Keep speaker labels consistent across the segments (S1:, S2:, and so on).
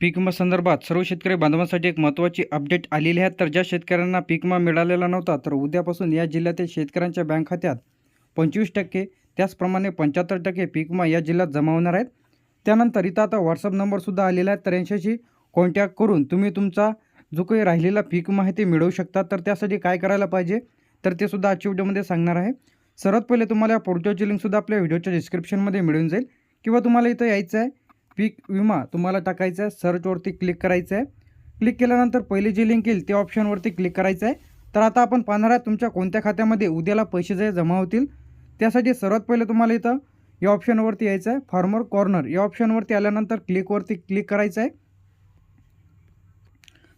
S1: पीक विमा संदर्भात सर्व शेतकरी बांधवांसाठी एक महत्त्वाची अपडेट आलेली आहे. तर ज्या शेतकऱ्यांना पीक विमा मिळालेला नव्हता तर उद्यापासून या जिल्ह्यातील शेतकऱ्यांच्या बँक खात्यात पंचवीस टक्के त्याचप्रमाणे पंच्याहत्तर टक्के पीक विमा या जिल्ह्यात जमा होणार आहेत. त्यानंतर इथं आता व्हॉट्सअप नंबरसुद्धा आलेला आहे. तर यांच्याशी कॉन्टॅक्ट करून तुम्ही तुमचा जो काही राहिलेला पीक विमा आहे ते मिळवू शकता. तर त्यासाठी काय करायला पाहिजे? तर ते सुद्धा आजच्या व्हिडिओमध्ये सांगणार आहे. सर्वात पहिले तुम्हाला या पोर्टलची लिंकसुद्धा आपल्या व्हिडिओच्या डिस्क्रिप्शनमध्ये मिळून जाईल. किंवा तुम्हाला इथं यायचं आहे पीक विमा तुम्हाला टाकायचा आहे सर्चवरती क्लिक करायचं आहे. क्लिक केल्यानंतर पहिली जी लिंक येईल त्या ऑप्शनवरती क्लिक करायचं आहे. तर आता आपण पाहणार आहे तुमच्या कोणत्या खात्यामध्ये उद्याला पैसे जे जमा होतील. त्यासाठी सर्वात पहिले तुम्हाला इथं या ऑप्शनवरती यायचं आहे फार्मर कॉर्नर या ऑप्शनवरती आल्यानंतर क्लिकवरती क्लिक करायचं आहे.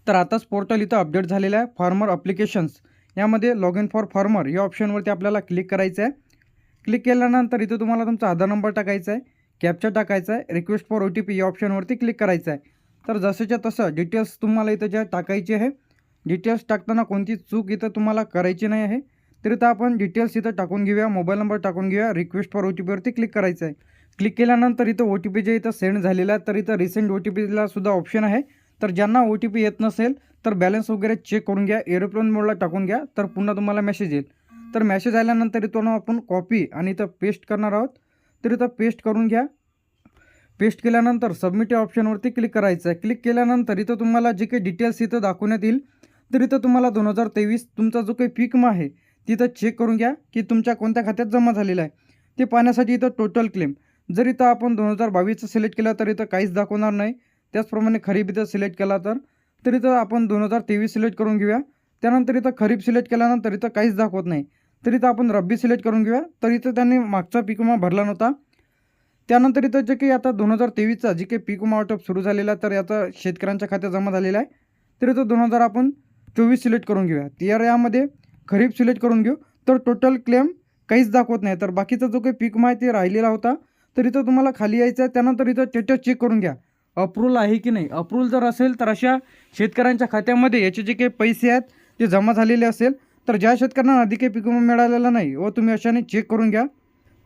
S1: तर आताच पोर्टल इथं अपडेट झालेलं आहे फार्मर अप्लिकेशन्स यामध्ये लॉग इन फॉर फार्मर या ऑप्शनवरती आपल्याला क्लिक करायचं आहे. क्लिक केल्यानंतर इथं तुम्हाला तुमचा आधार नंबर टाकायचा आहे. कॅप्चर टाकायचा आहे. Request for O T P या ऑप्शनवरती क्लिक करायचं आहे. तर जसंच्या तसं डिटेल्स तुम्हाला इथं ज्या टाकायची आहे डिटेल्स टाकताना कोणती चूक इथं तुम्हाला करायची नाही आहे तर इथं आपण डिटेल्स इथं टाकून घेऊया मोबाईल नंबर टाकून घेऊया रिक्वेस्ट फॉर ओ टी पीवरती क्लिक करायचं आहे. क्लिक केल्यानंतर इथं ओ टी पी जे इथं सेंड झालेला आहे तर इथं रिसेंट ओ टी पीला सुद्धा ऑप्शन आहे. तर ज्यांना ओ टी पी येत नसेल तर बॅलन्स वगैरे चेक करून घ्या एरोप्लेन मोडला टाकून घ्या तर पुन्हा तुम्हाला मेसेज येईल. तर मेसेज आल्यानंतर इथून आपण कॉपी आणि इथं पेस्ट करणार आहोत. तर इथं पेस्ट करून घ्या. पेस्ट केल्यानंतर सबमिट या ऑप्शनवरती क्लिक करायचं आहे क्लिक केल्यानंतर इथं तुम्हाला जे काही डिटेल्स इथं दाखवण्यात येईल तर इथं तुम्हाला दोन हजार तेवीस तुमचा जो काही पीक आहे तिथं चेक करून घ्या की तुमच्या कोणत्या खात्यात जमा झालेला आहे. ते पाहण्यासाठी इथं टोटल क्लेम जर इथं आपण दोन हजार बावीसचं सिलेक्ट केलं तर इथं काहीच दाखवणार नाही. त्याचप्रमाणे खरीप इथं सिलेक्ट केला तर तर इथं आपण दोन हजार तेवीस सिलेक्ट करून घेऊया. त्यानंतर इथं खरीप सिलेक्ट केल्यानंतर इथं काहीच दाखवत नाही. तर इथं आपण रब्बी सिलेक्ट करून घेऊया. तर इथं त्यांनी मागचा पीक विमा भरला नव्हता. त्यानंतर इथं जे काही आता दोन हजार तेवीसचा जे काही पीक विमा वाटप सुरू झालेला आहे तर याचा शेतकऱ्यांच्या खात्यात जमा झालेला आहे. तर इथं दोन हजार आपण चोवीस सिलेक्ट करून घेऊया. तर यामध्ये खरीप सिलेक्ट करून घेऊ. तर टोटल क्लेम काहीच दाखवत नाही. तर बाकीचा जो काही पीक विमा आहे ते राहिलेला होता. तर इथं तुम्हाला खाली यायचं आहे. त्यानंतर इथं स्टेटस चेक करून घ्या. अप्रूव्हल आहे की नाही? अप्रूव्हल जर असेल तर अशा शेतकऱ्यांच्या खात्यामध्ये याचे जे काही पैसे आहेत ते जमा झालेले असेल. तर ज्या शेतकऱ्यांना आधी काही मिळालेला नाही व तुम्ही अशाने चेक करून घ्या.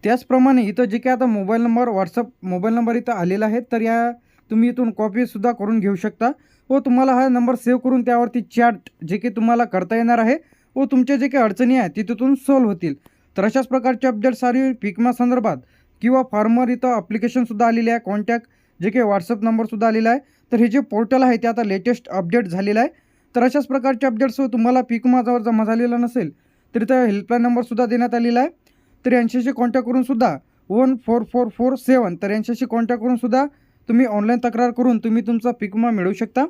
S1: त्याचप्रमाणे इथं जे काही आता mobile number WhatsApp mobile number इथं आलेला आहे तर या तुम्ही इथून कॉपीसुद्धा करून घेऊ शकता. व तुम्हाला हा नंबर सेव्ह करून त्यावरती चॅट जे की तुम्हाला करता येणार आहे व तुमच्या जे काही अडचणी आहेत ती तिथून सॉल्व्ह होतील. तर अशाच प्रकारचे अपडेट सारी पिकमा संदर्भात किंवा फार्मर इथं अप्लिकेशनसुद्धा आलेली आहे कॉन्टॅक्ट जे काही व्हॉट्सअप नंबरसुद्धा आलेला आहे. तर हे जे पोर्टल आहे ते आता लेटेस्ट अपडेट झालेलं आहे. तर अशाच प्रकारचे अपडेट्स हो तुम्हाला पीक विमा जमा झालेला नसेल तर इथं हेल्पलाईन नंबरसुद्धा देण्यात आलेला आहे. तर यांच्याशी कॉन्टॅक्ट करून सुद्धा one four four four seven तर यांच्याशी कॉन्टॅक्ट करूनसुद्धा तुम्ही ऑनलाईन तक्रार करून तुम्ही तुमचा पीक विमा मिळवू शकता.